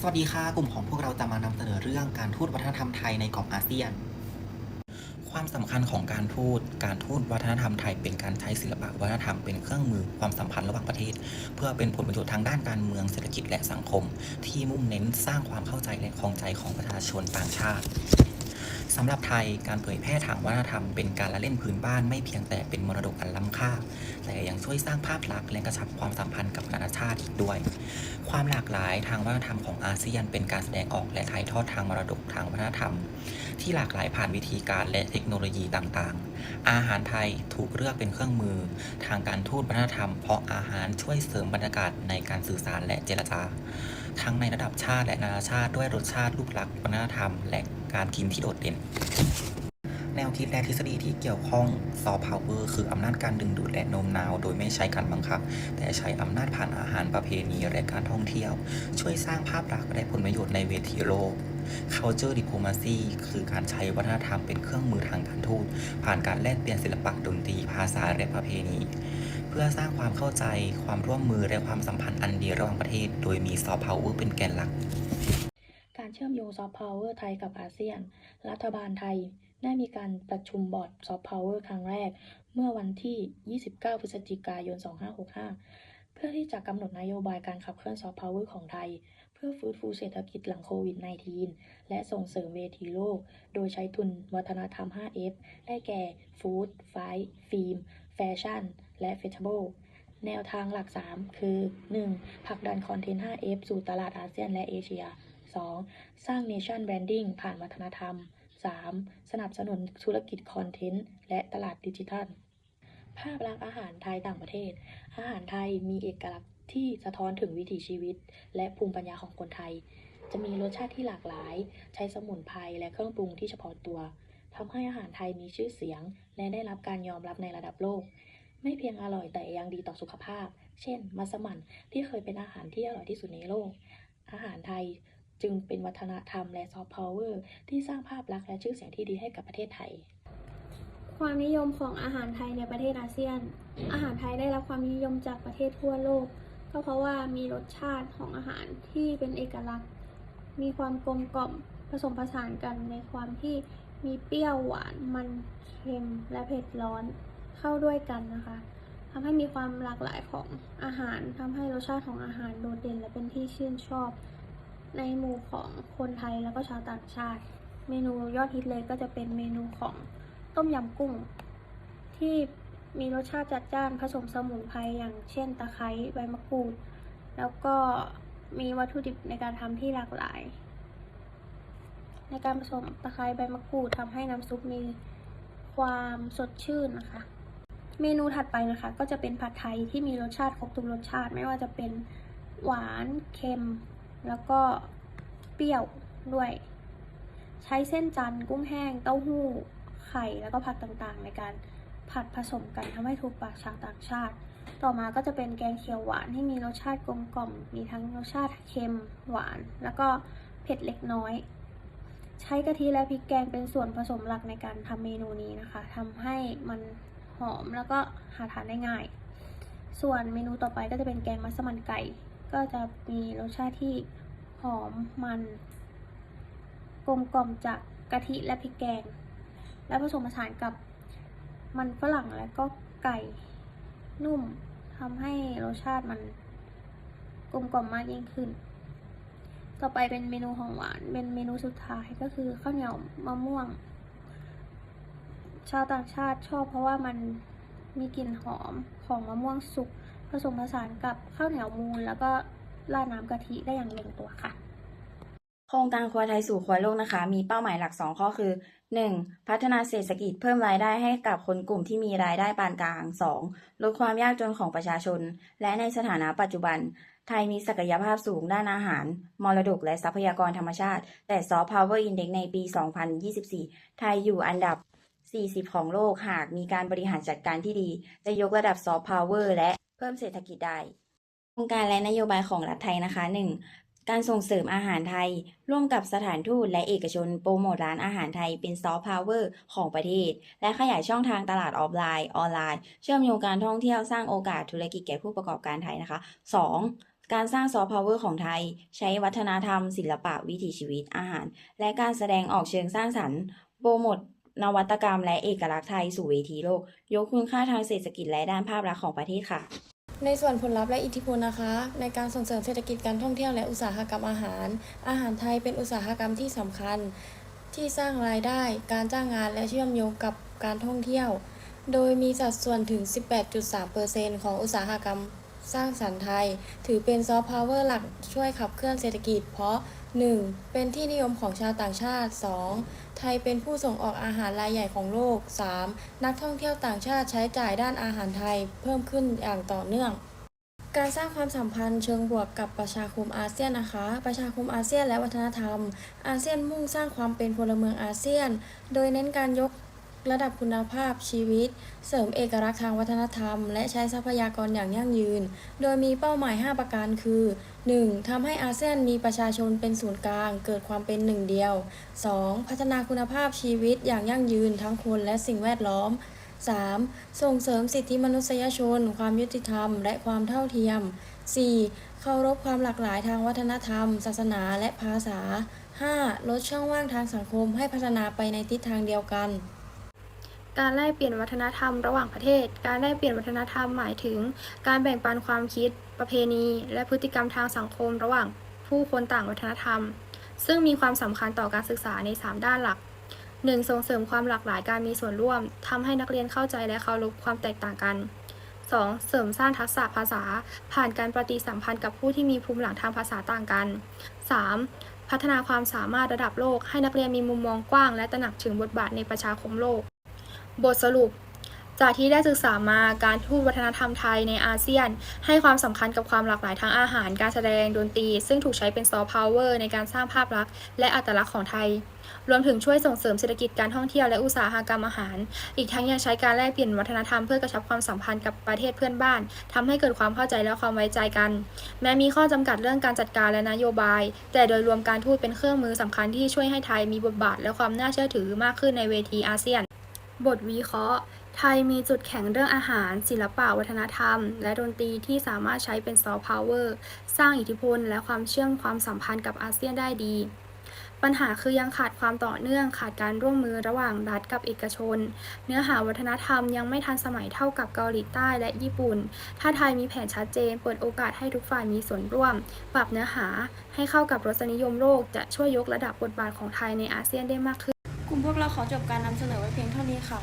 สวัสดีค่ะ กลุ่มของพวกเราจะมานำเสนอเรื่องการทูตวัฒนธรรมไทยในกรอบอาเซียน ความสำคัญของการทูตการทูตวัฒนธรรมไทยเป็นการใช้ศิลปะวัฒนธรรมเป็นเครื่องมือความสัมพันธ์ระหว่างประเทศ เพื่อเป็นผลประโยชน์ทางด้านการเมืองเศรษฐกิจและสังคม ที่มุ่งเน้นสร้างความเข้าใจและคลองใจของประชาชนต่างชาติ สำหรับไทยการเผยแพร่ทางวัฒนธรรมเป็นการละเล่นพื้นบ้านไม่เพียงแต่เป็นมรดกอันล้ำค่า แต่ยังช่วยสร้างภาพลักษณ์และกระชับความสัมพันธ์กับนานาชาติอีกด้วย ความหลากหลายทางวัฒนธรรมของอาเซียนเป็นการแสดงออกและถ่ายทอดทางมรดกทางวัฒนธรรม ที่หลากหลายผ่านวิธีการและเทคโนโลยีต่างๆ อาหารไทยถูกเลือกเป็นเครื่องมือ ทางการทูตวัฒนธรรม เพราะอาหารช่วยเสริมบรรยากาศในการสื่อสารและเจรจา ทั้งในระดับชาติและนานาชาติด้วยรสชาติรูปลักษณ์วัฒนธรรมและ การกินที่โดดเด่น แนวคิดและทฤษฎีที่เกี่ยวข้องซอฟต์พาวเวอร์คืออำนาจการดึงดูดและโน้มน้าว โดยไม่ใช้การบังคับ แต่ใช้อำนาจผ่านอาหารประเพณีและการท่องเที่ยว ช่วยสร้างภาพลักษณ์และผลประโยชน์ในเวทีโลก culture diplomacy คือการใช้วัฒนธรรมเป็นเครื่องมือทางการทูตผ่านการแลกเปลี่ยนศิลปะดนตรีภาษาและประเพณีเพื่อสร้างความเข้าใจ ความร่วมมือและความสัมพันธ์อันดีระหว่างประเทศ โดยมีซอฟต์พาวเวอร์เป็นแกนหลัก เชื่อมโยงซอฟต์พาวเวอร์ไทยกับอาเซียน รัฐบาลไทยได้มีการประชุมบอร์ดซอฟต์พาวเวอร์ครั้งแรก เมื่อวันที่ 29 พฤศจิกายน 2565 เพื่อที่จะกำหนดนโยบายการขับเคลื่อนซอฟต์พาวเวอร์ของไทย เพื่อฟื้นฟูเศรษฐกิจหลังโควิด -19 และส่งเสริมเวทีโลก โดยใช้ทุนวัฒนธรรม 5F ได้แก่ฟู้ดไฟฟิล์ม แฟชั่น และเฟสติวัลแนวทางหลัก 3 คือ 1. ผลักดันคอนเทนต์ 5F สู่ตลาดอาเซียนและเอเชีย 2. สร้าง Nation Branding ผ่านวัฒนธรรม 3. สนับสนุนธุรกิจคอนเทนต์ และตลาดดิจิทัล ภาพลักษณ์อาหารไทยต่างประเทศ อาหารไทยมีเอกลักษณ์ที่สะท้อนถึงวิถีชีวิต และภูมิปัญญาของคนไทย จะมีรสชาติที่หลากหลาย ใช้สมุนไพรและเครื่องปรุงที่เฉพาะตัวทำให้อาหารไทยมีชื่อเสียง และได้รับการยอมรับในระดับโลก ไม่เพียงอร่อยแต่ยังดีต่อสุขภาพ เช่น มัสมั่นที่เคยเป็นอาหารที่อร่อยที่สุดในโลก อาหารไทย จึงเป็นวัฒนธรรมและซอฟต์พาวเวอร์ที่สร้างภาพลักษณ์และชื่อเสียงที่ดีให้กับประเทศไทย ความนิยมของอาหารไทยในประเทศอาเซียน อาหารไทยได้รับความนิยมจากประเทศทั่วโลก ก็เพราะว่ามีรสชาติของอาหารที่เป็นเอกลักษณ์ มีความกลมกล่อมผสมผสานกันในความที่มีเปรี้ยวหวานมันเค็มและเผ็ดร้อนเข้าด้วยกันนะคะทำให้มีความหลากหลายของอาหารทำให้รสชาติของอาหารโดดเด่นและเป็นที่ชื่นชอบ ในหมู่ของคนไทยแล้วก็ชาวต่างชาติ เมนูยอดฮิตเลยก็จะเป็นเมนูของต้มยำกุ้ง ที่มีรสชาติจัดจ้านผสมสมุนไพรอย่างเช่นตะไคร้ใบมะกรูด แล้วก็มีวัตถุดิบในการทำที่หลากหลาย ในการผสมตะไคร้ใบมะกรูดทำให้น้ำซุปมีความสดชื่นนะคะ เมนูถัดไปนะคะ ก็จะเป็นผัดไทยที่มีรสชาติครบทุกรสชาติ ไม่ว่าจะเป็นหวานเค็ม แล้วก็เปรี้ยวด้วย ใช้เส้นจันทร์กุ้งแห้ง เต้าหู้ ไข่ แล้วก็ผักต่างๆ ในการผัดผสมกันทำให้ถูกปากชาวต่างชาติ ต่อมาก็จะเป็นแกงเขียวหวานที่มีรสชาติกลมกล่อม มีทั้งรสชาติเค็มหวาน แล้วก็เผ็ดเล็กน้อย ใช้กะทิและพริกแกงเป็นส่วนผสมหลักในการทำเมนูนี้นะคะทำให้มันหอมแล้วก็หาทานได้ง่าย ส่วนเมนูต่อไปก็จะเป็นแกงมัสมั่นไก่ ก็จะมีรสชาติที่หอมมันกลมกล่อมจากกะทิและพริกแกง และผสมผสานกับมันฝรั่งและก็ไก่นุ่มทำให้รสชาติมันกลมกล่อมมากยิ่งขึ้น ต่อไปเป็นเมนูของหวาน เป็นเมนูสุดท้ายก็คือข้าวเหนียวมะม่วง ชาวต่างชาติชอบเพราะว่ามันมีกลิ่นหอมของมะม่วงสุก สมผสานกับข้าวเหนียวมูนแล้วก็ราดน้ำกะทิได้อย่างลงตัวค่ะ โครงการครัวไทยสู่ครัวโลกนะคะ มีเป้าหมายหลัก 2 ข้อคือ 1. พัฒนาเศรษฐกิจเพิ่มรายได้ให้กับคนกลุ่มที่มีรายได้ปานกลาง 2. ลดความยากจนของประชาชน และในสถานะปัจจุบัน ไทยมีศักยภาพสูงด้านอาหาร มรดกและทรัพยากรธรรมชาติ แต่ซอฟต์พาวเวอร์อินเด็กในปี 2024 ไทยอยู่อันดับ 40 ของโลกหากมีการบริหารจัดการที่ดี จะยกระดับซอฟต์พาวเวอร์และ เพิ่มเศรษฐกิจได้โครงการและนโยบายของรัฐไทยนะคะ 1. การส่งเสริมอาหารไทย ร่วมกับสถานทูตและเอกชนโปรโมทร้านอาหารไทยเป็นซอฟต์พาวเวอร์ของประเทศ และขยายช่องทางตลาดออฟไลน์ ออนไลน์ เชื่อมโยงการท่องเที่ยวสร้างโอกาสธุรกิจแก่ผู้ประกอบการไทยนะคะ 2. การสร้างซอฟต์พาวเวอร์ของไทย ใช้วัฒนธรรม ศิลปะวิถีชีวิตอาหาร และการแสดงออกเชิงสร้างสรรค์โปรโมท นวัตกรรมและเอกลักษณ์ไทยสู่เวทีโลก ยกคุณค่าทางเศรษฐกิจและด้านภาพลักษณ์ของประเทศค่ะ ในส่วนผลลัพธ์และอิทธิพลนะคะ ในการส่งเสริมเศรษฐกิจการท่องเที่ยวและอุตสาหกรรมอาหาร อาหารไทยเป็นอุตสาหกรรมที่สำคัญ ที่สร้างรายได้ การจ้างงานและเชื่อมโยงกับการท่องเที่ยว โดยมีสัดส่วนถึง 18.3%ของอุตสาหกรรมสร้างสรรค์ไทย ถือเป็นซอฟต์พาวเวอร์หลักช่วยขับเคลื่อนเศรษฐกิจ เพราะ 1. เป็นที่นิยมของชาวต่างชาติ 2. ไทยเป็นผู้ส่งออกอาหารรายใหญ่ของโลก 3. นักท่องเที่ยวต่างชาติใช้จ่ายด้านอาหารไทยเพิ่มขึ้นอย่างต่อเนื่อง การสร้างความสัมพันธ์เชิงบวกกับประชาคมอาเซียนนะคะ ประชาคมอาเซียนและวัฒนธรรม อาเซียนมุ่งสร้างความเป็นพลเมืองอาเซียน โดยเน้นการยก ระดับคุณภาพชีวิต เสริมเอกลักษณ์ทางวัฒนธรรม และใช้ทรัพยากรอย่างยั่งยืน โดยมีเป้าหมาย 5 ประการคือ 1. ทำให้อาเซียนมีประชาชนเป็นศูนย์กลาง เกิดความเป็นหนึ่งเดียว 2. พัฒนาคุณภาพชีวิตอย่างยั่งยืนทั้งคนและสิ่งแวดล้อม 3. ส่งเสริมสิทธิมนุษยชน ความยุติธรรม และความเท่าเทียม 4. เคารพความหลากหลายทางวัฒนธรรม ศาสนาและภาษา 5. ลดช่องว่างทางสังคมให้พัฒนาไปในทิศทางเดียวกัน การแลกเปลี่ยนวัฒนธรรมระหว่างประเทศ การแลกเปลี่ยนวัฒนธรรมหมายถึง การแบ่งปันความคิด ประเพณี และพฤติกรรมทางสังคมระหว่างผู้คนต่างวัฒนธรรม ซึ่งมีความสำคัญต่อการศึกษาใน 3 ด้านหลัก 1. ส่งเสริมความหลากหลายการมีส่วนร่วมทำให้นักเรียนเข้าใจและเคารพความแตกต่างกัน 2. เสริมสร้างทักษะภาษา ผ่านการปฏิสัมพันธ์กับผู้ที่มีภูมิหลังทางภาษาต่างกัน 3. พัฒนาความสามารถระดับโลก ให้นักเรียนมีมุมมองกว้างและตระหนักถึงบทบาทในประชาคมโลก บทสรุป จากที่ได้ศึกษามาการทูตวัฒนธรรมไทยในอาเซียน ให้ความสำคัญกับความหลากหลายทางอาหาร การแสดงดนตรี ซึ่งถูกใช้เป็นซอฟต์พาวเวอร์ในการสร้างภาพลักษณ์และอัตลักษณ์ของไทย รวมถึงช่วยส่งเสริมเศรษฐกิจการท่องเที่ยวและอุตสาหกรรมอาหาร อีกทั้งยังใช้การแลกเปลี่ยนวัฒนธรรมเพื่อกระชับความสัมพันธ์กับประเทศเพื่อนบ้านทำให้เกิดความเข้าใจและความไว้ใจกัน แม้มีข้อจำกัดเรื่องการจัดการและนโยบาย แต่โดยรวมการทูตเป็นเครื่องมือสำคัญที่ช่วยให้ไทยมีบทบาทและความน่าเชื่อถือมากขึ้นในเวทีอาเซียน บทวิเคราะห์ ไทยมีจุดแข็งเรื่องอาหาร ศิลปะวัฒนธรรม และดนตรีที่สามารถใช้เป็นซอฟต์พาวเวอร์สร้างอิทธิพล และความเชื่อมความสัมพันธ์กับอาเซียนได้ดี ปัญหาคือยังขาดความต่อเนื่อง ขาดการร่วมมือระหว่างรัฐกับเอกชน เนื้อหาวัฒนธรรมยังไม่ทันสมัยเท่ากับเกาหลีใต้และญี่ปุ่น ถ้าไทยมีแผนชัดเจน เปิดโอกาสให้ทุกฝ่ายมีส่วนร่วม ปรับเนื้อหาให้เข้ากับรสนิยมโลกจะช่วยยกระดับบทบาทของไทยในอาเซียนได้มากขึ้น พวกเราขอจบการนำเสนอไว้เพียงเท่านี้ค่ะ